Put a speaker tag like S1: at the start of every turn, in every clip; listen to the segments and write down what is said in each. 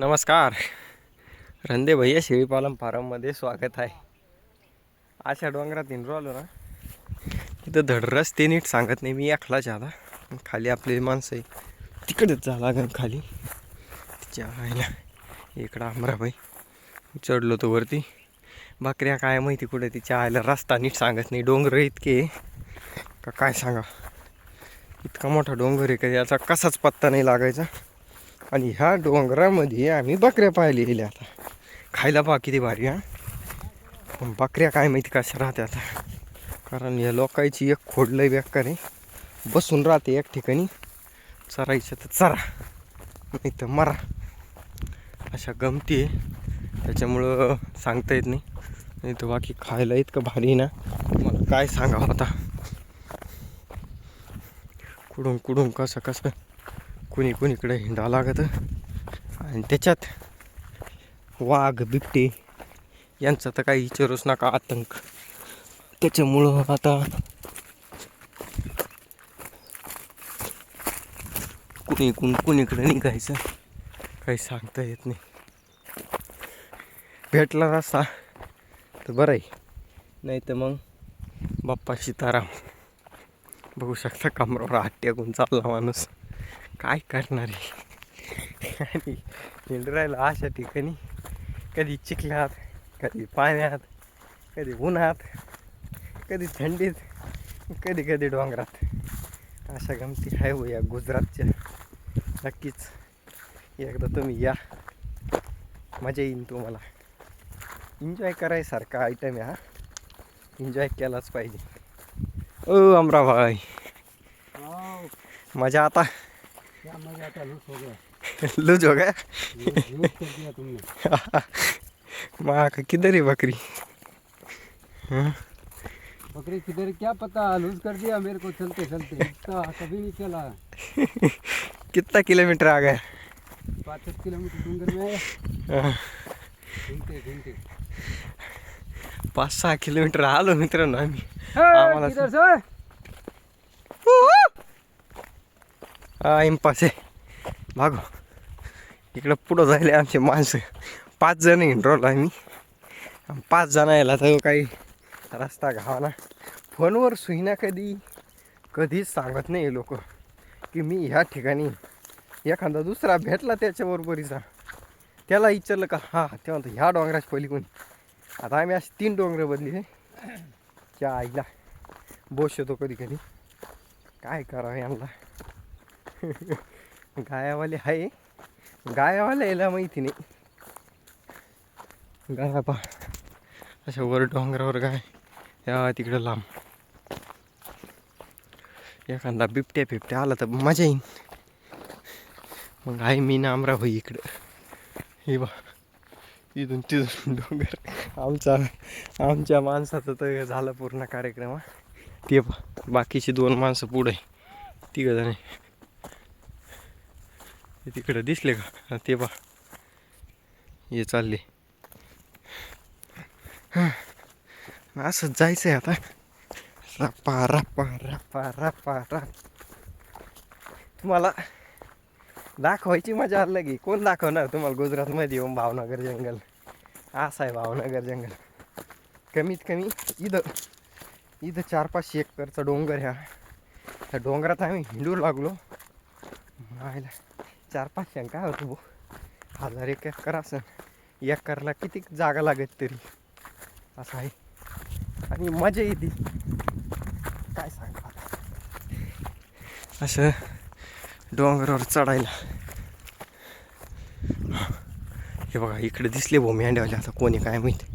S1: नमस्कार. रंदे भैया शेळीपालन फार्ममध्ये स्वागत आहे. अशा डोंगरात इंद्रो आलो ना तिथं धड रस्ते नीट सांगत नाही मी एकलाच आला खाली आपली माणसं आहे. तिकडेच झाला लागेल खाली. तिच्या आईला. इकडं अमराबाई चढलो तो वरती. बकऱ्या काय माहिती कुठे तिच्या आईला रस्ता नीट सांगत नाही. डोंगर इतके का काय सांगा इतका मोठा डोंगर आहे का याचा कसाच पत्ता नाही लागायचा. आणि ह्या डोंगरामध्ये आम्ही बकऱ्या पाहिली गेल्या आता. खायला पहा किती भारी हा. पण बकऱ्या काय माहिती कशा राहते आता. कारण या लोकांची एक खोडलंय बेकार आहे. बसून राहते एक ठिकाणी. चरायचं तर चरा नाही तर मरा. अशा गमती आहे. त्याच्यामुळं सांगता येत नाही. नाही तर बाकी खायला इतकं भारी आहे ना. मला काय सांगावं आता. कुडून कुडून कसं कसं. कुणी कुणीकडे हिंडा लागत. आणि त्याच्यात वाघ बिबटे यांचा तर काही विचारूच नका आतंक. त्याच्यामुळं आता कुणी कुण कुणीकडे निघायचं काही सांगता येत नाही. भेटला रस्ता तर बरं आहे. नाही तर मग बाप्पा सीताराम. बघू शकता कमरावर हात टेकून चालला माणूस. काय करणार आहे? आणि हिंडरायला अशा ठिकाणी. कधी चिखल्यात कधी पाण्यात कधी उन्हात कधी थंडीत कधी कधी डोंगरात. अशा गमती आहे हो या गुजरातच्या. नक्कीच एकदा तुम्ही या. मजा येईन तुम्हाला. एन्जॉय करायसारखा आयटम आहे हा. एन्जॉय केलाच पाहिजे. ओ अमराभाई. मजा आता.
S2: क्या मज़ा आता लूट हो गया।
S1: लूज हो गया?
S2: लूट लूट कर दिया तुमने।
S1: माँ का किधर है बकरी? हाँ?
S2: बकरी किधर क्या पता लूज कर दिया मेरे को चलते चलते। कभी नहीं चला।
S1: कितना किलोमीटर आ गया?
S2: पाँच छः किलोमीटर डूंगर में।
S1: हाँ,
S2: घूमते घूमते।
S1: पाच सहा किलोमीटर आलो मित्रांनो आम्ही आम्हाला इम्पास आहे. भागो. इकडं पुढं जायला आमचे माणसं. पाच जण हिंडरोल आम्ही. पाच जण यायला तर काही रस्ता घावाना. फोनवर सुईना कधी? कधीच सांगत नाही लोक. की मी ह्या ठिकाणी एखादा दुसरा भेटला त्याच्याबरोबरीचा त्याला विचारलं का? हा ते म्हणतो ह्या डोंगराची पहिली आता आम्ही अशी तीन डोंगर बदली त्या आईला बोस येतो कधी कधी. काय करावं यांना? गायावाले आहे. गायावाले यायला माहिती नाही. गाया पा. अशा वर डोंगरावर गाय. या तिकडं लांब. एखादा बिबट्या बिबट्या आला तर मजा येईन. मग आहे मी नामरा होई इकडं. हे बा इथून तिथून डोंगर. आमचा आमच्या माणसाचं तर झालं पूर्ण कार्यक्रम ते बा बाकीची दोन माणसं पुढे तिघ जण ते तिकडं दिसले का? ते बा हे चालले. असंच जायचं आहे आता. रप्पा रप्पा रप्पा रप्पा रप तुम्हाला दाखवायची मजा आलं की कोण दाखवणार तुम्हाला गुजरातमध्ये येऊन भावनगर जंगल? असं आहे भावनगर जंगल. कमीत कमी इथं इथं चार पाचशे एकरचा डोंगर ह्या त्या डोंगरात आम्ही हिंडू लागलो. मायला चार पाचशे काय होतं भाऊ. हजार एक एकर असं एकरला किती जागा लागत तरी? असं आहे. आणि मजा येते. काय सांगा असं डोंगरावर चढायला. हे बघा इकडे दिसले भाऊ मेंढ्यावाले. आता कोणी काय माहिती?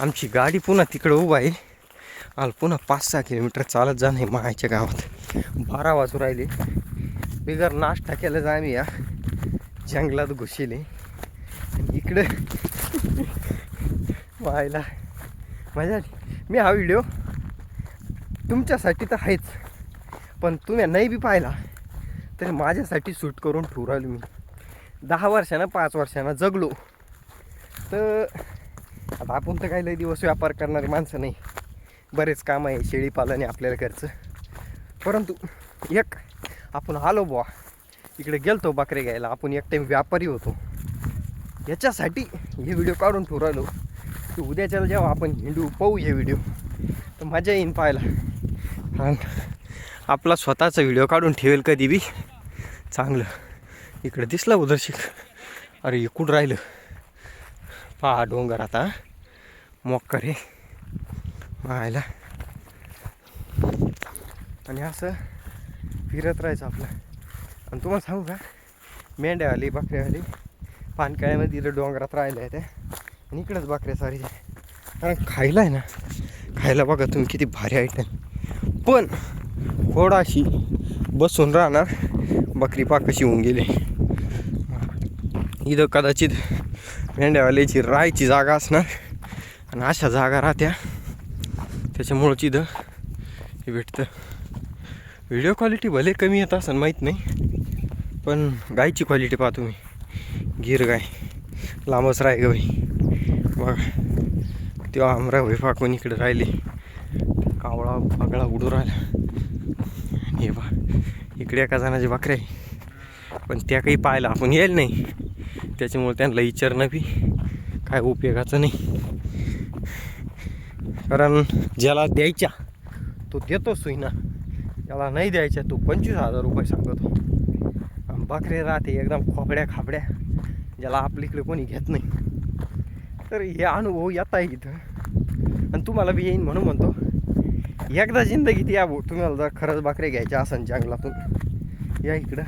S1: आमची गाडी पुन्हा तिकडं उभा आहे. आल पुन्हा पाच सहा किलोमीटर चालत जाणं आहे मायाच्या गावात. बारा वाजू राहिले. बिगर नाश्ता केला जा आम्ही या. जंगलात घुसले आणि इकडं व्हायला. मजा आली. मी हा व्हिडिओ तुमच्यासाठी तर आहेच. पण तुम्ही नाही बी पाहिला तरी माझ्यासाठी शूट करून ठेवू राहिलो मी. दहा वर्षानं पाच वर्षानं जगलो. तर आता आपण तर काही लई दिवस व्यापार करणारी माणसं नाही. बरेच काम आहे शेळीपालन आहे आपल्याला घरचं. परंतु एक आपण आलो बुवा. इकडे गेलतो बकरे घ्यायला. आपण एक टाईम व्यापारी होतो. याच्यासाठी हे व्हिडिओ काढून ठेवू राहिलो. की उद्याच्याला जेव्हा आपण हिंडू पाहू हे व्हिडिओ तर मजा येईन पाहायला. आणि आपला स्वतःचा व्हिडिओ काढून ठेवेल कधी बी. चांगलं. इकडे दिसलं उदर्शिक. अरे इकडून राहिलं. पहा डोंगर आता. मोक्कर. हे मायला आणि असं फिरत राहायचं आपलं. आणि तुम्हाला सांगू का मेंढ्यावाली बकऱ्यावाली पानकाळ्यामध्ये इथं डोंगरात राहिल्या त्या आणि इकडंच बकऱ्या सारी कारण खायला आहे ना खायला बघा तुम्ही किती भारी आयटम पण थोडाशी बसून राहणार बकरी पाक कशी होऊन गेली. इथं कदाचित मेंढ्यावाल्याची राहायची जागा असणार. आणि अशा जागा राहत्या. त्याच्यामुळंच इथं हे भेटतं. व्हिडिओ क्वालिटी भले कमी येत असं माहीत नाही. पण गायची क्वालिटी पाहा तुम्ही. गिर गाय. लांबच राय ग बाई. बघा. तेव्हा आमरा भाई फाकून इकडे राहिले. कावळा पागळा उडू राहिला. हे बा इकडे एका जणाची बकऱ्या आहे. पण त्या काही पाहायला आपण येईल नाही. त्याच्यामुळे त्यांना विचारणं बी काय उपयोगाचं नाही. कारण ज्याला द्यायच्या तो देतो सुईना. त्याला नाही द्यायच्या तो पंचवीस हजार रुपये सांगतो हो. आणि बकरे राहते एकदम खोबड्या खाबड्या ज्याला आपल्याकडे कोणी घेत नाही. तर हे अनुभव येत आहे इथं. आणि तुम्हाला बी येईन म्हणून म्हणतो. एकदा जिंदगीत या भाऊ तुम्हाला जर खरंच बकरे घ्यायच्या असन जंगलातून या इकडं.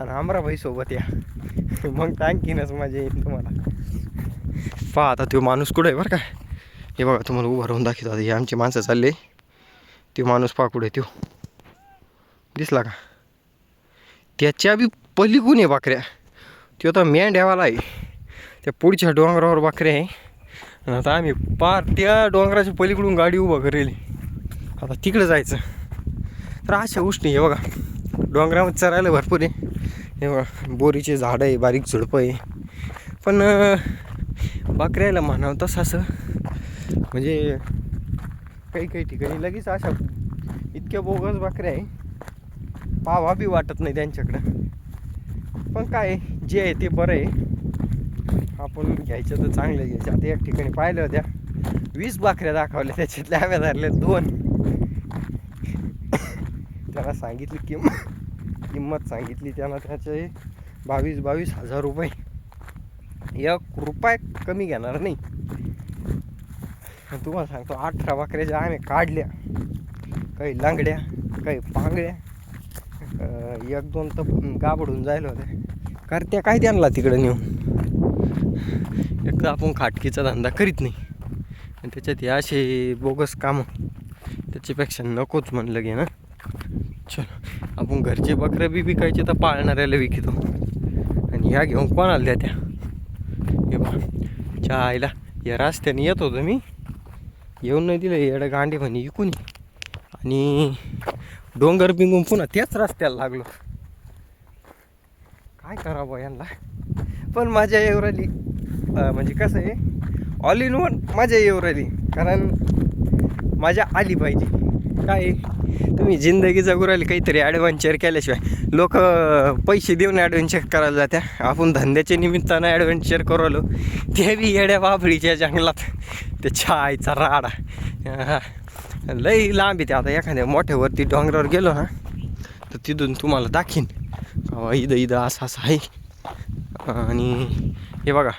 S1: आणि आमराबाई सोबत या. मग तर आणखीनच मजा येईन तुम्हाला. पहा आता तो माणूस कुठं आहे बरं का? हे बघा तुम्हाला उभं राहून दाखवतो आता. हे आमची माणसं चालले तो माणूस पहा कुठे तो. दिसला का? त्याच्या बी पलीकून आहे बाकऱ्या. तो आता मेंढ्यावाला आहे. त्या पुढच्या डोंगरावर बकऱ्या आहे. आणि आता आम्ही पार त्या डोंगराच्या पलीकडून गाडी उभं करेल. आता तिकडे जायचं. तर अशा गोष्टी हे बघा. डोंगरामध्ये चरायला भरपूर आहे. हे बघा बोरीचे झाडं आहे बारीक झुडपं आहे. पण बाकऱ्याला म्हणावं तसं असं. म्हणजे काही काही ठिकाणी लगेच अशा इतक्या बोगस बाकऱ्या आहे. पावा बी वाटत नाही त्यांच्याकडं. पण काय आहे, जे आहे ते बरं आहे. आपण घ्यायचं तर चांगलं घ्यायचं. आता एक ठिकाणी पाहिलं होत्या. वीस बाकऱ्या दाखवल्या त्याच्यातल्या आव्या धरल्या दोन. त्याला सांगितली किंमत किंमत सांगितली त्यानं त्याचे बावीस बावीस हजार रुपये. एक रुपये कमी घेणार नाही. तुम्हाला सांगतो अठरा बाकऱ्याच्या आम्ही काढल्या काही लांगड्या काही पांगड्या एक दोन तर गाबडून जायला होते. कारण त्या काय त्यांना तिकडं नेऊन? एक तर आपण खाटकीचा धंदा करीत नाही. आणि त्याच्यात हे असे बोगस कामं. त्याच्यापेक्षा नकोच म्हणलं घे ना. चलो आपण घरचे बकरे बी विकायचे तर पाळणाऱ्याला विकतो. आणि ह्या घेऊन कोणाला द्या त्या हे बा च्या आईला या रस्त्याने येत होतो मी. येऊन नाही दिलं येडं गांडे म्हणे विकून आणि डोंगर बिंगून पुन्हा त्याच रस्त्याला लागलो. काय करावं यांना? पण माझ्या येऊ राहिली म्हणजे कसं आहे ऑल इन वन माझ्या येऊ राहिली कारण माझ्या आली पाहिजे. काय तुम्ही जिंदगी जगू राहिली काहीतरी ॲडव्हेंचर केल्याशिवाय लोक पैसे देऊन ॲडव्हेंचर करायला जात्या. आपण धंद्याच्या निमित्तानं ॲडव्हेंचर करू आलो ते बी येड्या बाबळीच्या जंगलात. ते छायचा राडा. लई लांब येते आता एखाद्या मोठ्यावरती डोंगरावर गेलो ना तर तिथून तुम्हाला दाखीन. इथं इथं असं असं आहे. आणि हे बघा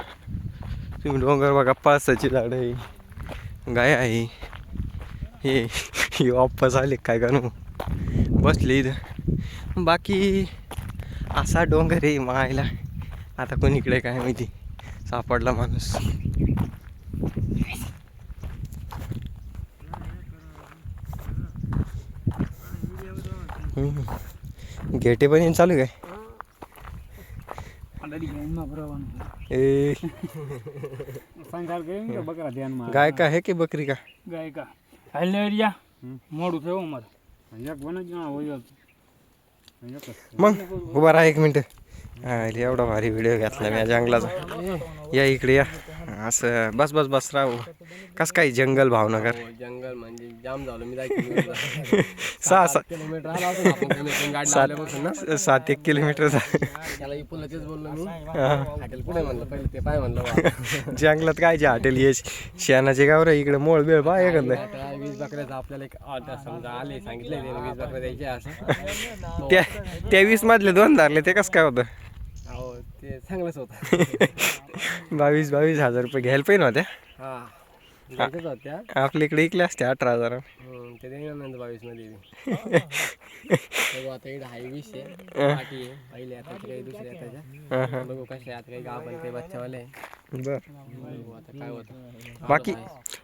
S1: तुम्ही डोंगर बघा पळसाची झाडं आहे गाय आहे. हे हे वापस आले काय का नो बसले इथं. बाकी असा डोंगर आहे मायला. आता कोणीकडे काय माहिती? सापडला माणूस हम्म. गेटे पण चालू काय? ए.
S2: मार
S1: गाय का है की बकरी का?
S3: गाय का हल्लेरिया मोडू ठेव मग
S2: एक बनायची ना
S1: मग उभा राहा एक मिनटं. एवढा भारी व्हिडिओ घेतला मी जंगलाचा. या इकडे या. असं बस बस बस राहू. कस काय जंगल भावनगर?
S2: हो, जंगल म्हणजे जाम झालो. मी
S1: सहा सात
S2: किलोमीटर आला होता आपण कमीत कमी गाडी लावल्यापासून ना.
S1: सात एक किलोमीटर
S2: त्याला इपुला तेच बोललो मी. हॉटेल कुठे म्हणलं? पहिले ते पाय म्हणलं बा.
S1: जंगलात काय जे हॉटेल ये शेणाचे गाव रे इकडे मोळ बिळ एखादं
S2: आता वीस बकऱ्याचं आपल्याला एक समजा आले सांगितले वीस बकऱ्या द्यायचे असं.
S1: त्या त्या वीस मधले दोन धरले ते कसं काय होतं?
S2: हो ते चांगलंच होतं.
S1: बावीस बावीस हजार रुपये घ्यायला पाहिजे होत्या?
S2: हा. द्यायच्याच होत्या.
S1: आपल्या इकडे इकले असते अठरा हजार.
S2: हम्म, ते देणार नंतर बावीसमध्ये. बघू आता इकडे हाय वीस आहे. पाठी आहे. पहिले आता काही दुसरे त्याच्या बघू कसे आता काही गाभण काही बच्चावाले. आहे.
S1: बर.
S2: बघू आता काय होतं.
S1: बाकी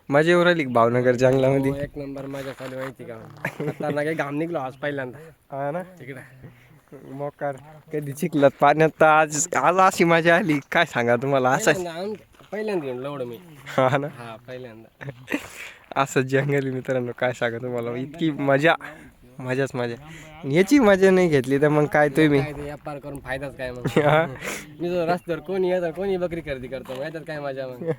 S1: मजा येऊ राहिली का भावनगर जंगलामध्ये?
S2: हो, एक नंबर माझ्या चालू माहिती का खतरनाक काही घाम निघलो आज पहिल्यांदा.
S1: हा ना?
S2: तिकडे
S1: मोकार कधी चिखलात पाण्यात तर आज आज अशी मजा आली. काय सांगा तुम्हाला? असं
S2: पहिल्यांदा लवड मी.
S1: हा ना?
S2: हा पहिल्यांदा.
S1: असं जंगल मित्रांनो काय सांगा तुम्हाला? इतकी मजा मजाच मजा. याची मजा नाही घेतली तर मग काय तुम्ही?
S2: व्यापार करून फायदाच काय मग?
S1: हा.
S2: मी जो रस्त्यावर कोणी येतात कोणी बकरी खरेदी करतो याच्यात काय मजा मग?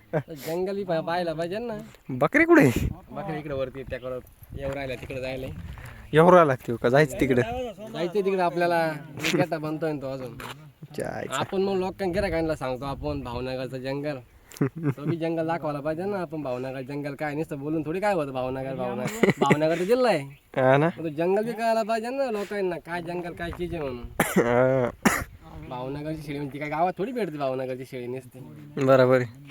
S2: जंगली पाहायला पाहिजे ना.
S1: बकरी कुठे?
S2: बकरी इकडे वरती त्याकडं येऊ राहिल्या तिकडे जायला.
S1: एवढा लागते का? जायचं तिकडे.
S2: जायचं तिकडे आपल्याला. विकेटा बनतोय ना तो अजून.
S1: जायचं.
S2: आपण मग लोकांना गिरायकांना सांगतो आपण भावनगरचं जंगल. तो बी जंगल दाखवायला पाहिजे ना आपण भावनगर जंगल काय नुसतं बोलून थोडी काय होतं भावनगर भावनगर. भावनगर तर जिल्हा आहे.
S1: हा ना?
S2: तो जंगल बी कळायला पाहिजे ना लोकांना काय जंगल काय चीज आहे म्हणून.
S1: हा.
S2: भावनगरची शेळी म्हणजे काय गावात थोडी भेटते भावनगरची शेळी नसते.
S1: बरोबर आहे.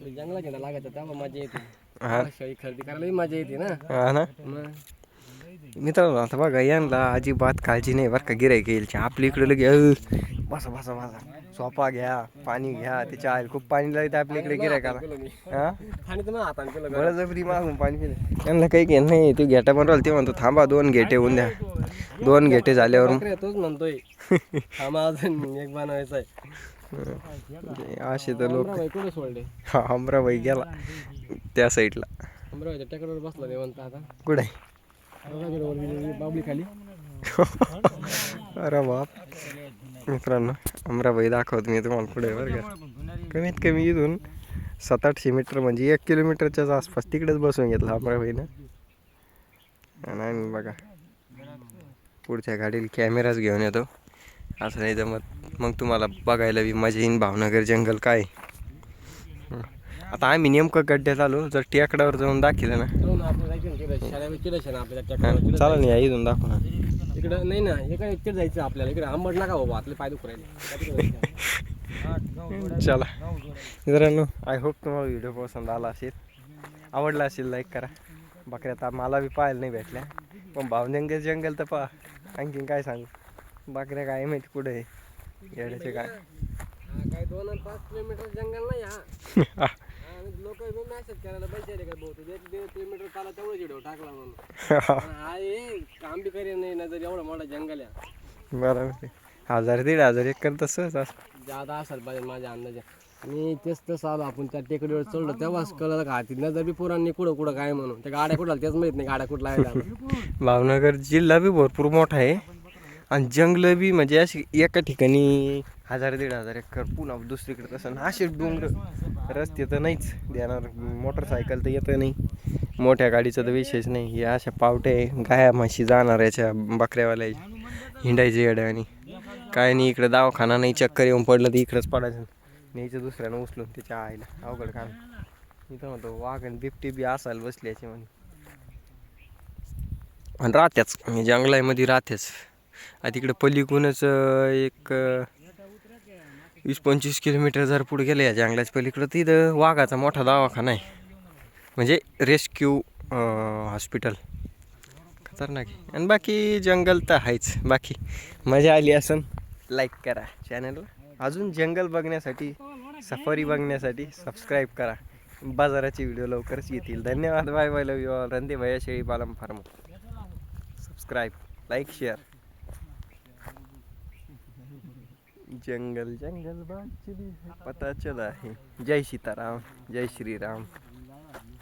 S2: तो जंगला घेणं लागत तेव्हा मजा येते.
S1: हा.
S2: शेळी खरेदी करायला बी मजा येते ना.
S1: हा ना?
S2: मग
S1: मित्रांनो आता बघा यांना अजिबात काळजी नाही बरं का गिरायक येईल आपल्या इकडे लगे "अ, बसा बसा बसा. सोपा घ्या पाणी घ्या त्याच्या आईल खूप पाणी लागतं आपल्या इकडे गिरायकाला हा?
S2: तुम्हाला हाताने केलं.
S1: बळजबरी मागून पाणी पिलं. त्यांना काही घेणं नाही ते घेटा राहिलं ते म्हणतो थांबा दोन घेटे होऊन द्या. दोन घेटे झाल्यावर
S2: तोच म्हणतोय. आम्हाला अजून एक बनवायचा आहे.
S1: असे तर लोक.
S2: सोडले?
S1: हा अमराबाई गेला त्या साईडला
S2: अमराबाईच्या टेकडवर बसला देवंत आता.
S1: कुठे?
S2: खाली
S1: अरे बाप. मित्रांनो अमराबाई दाखवत मी तुम्हाला पुढे बरं का. कमीत कमी इथून सात आठशे मीटर म्हणजे एक किलोमीटरच्याच आसपास तिकडेच बसून घेतला अमराबाईनं. आणि बघा पुढच्या गाडीला कॅमेराच घेऊन येतो. असं नाही जमत. मग तुम्हाला बघायला बी मजा येईन. भावनगर जंगल काय? आता आम्ही नेमकं गड्ड्यात आलो. जर टेकडावर जाऊन दाखिलं ना
S2: जाऊ ना आपण जायचं ना ना
S1: हां
S2: टेकडवर
S1: चालेल ना या इथून दाखवू ना.
S2: इकडं नाही ना इकडे इकडे जायचं आपल्याला इकडे आंबट नका बाबा आपले पाय दुखू राहिले.
S1: चला. मित्रांनो आय होप तुम्हाला व्हिडिओ पसंत आला असेल. आवडला असेल लाईक करा. बकऱ्या आता मला बी पाहायला नाही भेटल्या. पण भावजंगल जंगल तर पहा. आणखीन काय सांगू? बकऱ्या काय माहिती कुठे आहे? येड्याचे काय?
S2: हा, काय दोन आणि पाच किलोमीटर जंगल नाही हा. लोक मॅसेज करायला पैसे का भाऊ तू एक दीड किलोमीटर चाला तेवढं व्हिडिओ टाकला म्हणून. पण हा हे काम बी करेल नाही ना जर एवढं मोठा जंगल आहे
S1: बरोबर आहे. हजार दीड हजार एकर तसंच असं
S2: जादा असेल पाहिजे माझ्या अंदाजे. मी तेच तसं आलो आपण त्या टेकडीवर चढलो तेव्हाच कळलं का हाती नजर बी पोरांनी कुठं कुठं काय म्हणून. त्या गाड्या कुठं तेच माहीत नाही गाड्या कुठं लावायला
S1: भावनगर जिल्हा बी भरपूर मोठा आहे. आणि जंगलं बी म्हणजे अशी एका ठिकाणी हजार दीड हजार एकर पुन्हा दुसरीकडे तसं ना असे डोंगर रस्ते तर नाहीच देणार. मोटरसायकल तर येतं नाही. मोठ्या गाडीचा तर विषयच नाही. हे अशा पावटे गाया म्हशी जाणार याच्या बकऱ्यावाल्या. हिंडायचे येड्या आणि. काय नाही इकडे दवाखाना नाही. चक्कर येऊन पडलं तर इकडंच पडायचं. न्यायचं दुसऱ्यानं उचलून त्याच्या आईला. अवघड काम मी तर म्हणतो वाघ आणि बिबटी बी असायला बसल्याची म्हणे. आणि राहत्याच. म्हणजे जंगलामध्ये राहतेच. आता तिकडे पलीकडूनच एक वीस पंचवीस किलोमीटर जर पुढे गेले या जंगलाच्या पलीकडं तिथं वाघाचा मोठा दवाखाना आहे. म्हणजे रेस्क्यू हॉस्पिटल. खतरनाक आहे. आणि बाकी जंगल तर आहेच. बाकी मजा आली असन लाईक करा चॅनलला अजून जंगल बघण्यासाठी सफारी बघण्यासाठी सबस्क्राईब करा. बाजाराचे व्हिडिओ लवकरच येतील. धन्यवाद. Bye bye love you all रंदे भया शेळी पालम फार्म. सबस्क्राईब लाईक शेअर जंगल जंगल बात पता चला है जय सीताराम जय श्री राम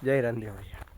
S1: जय रंधे भैया.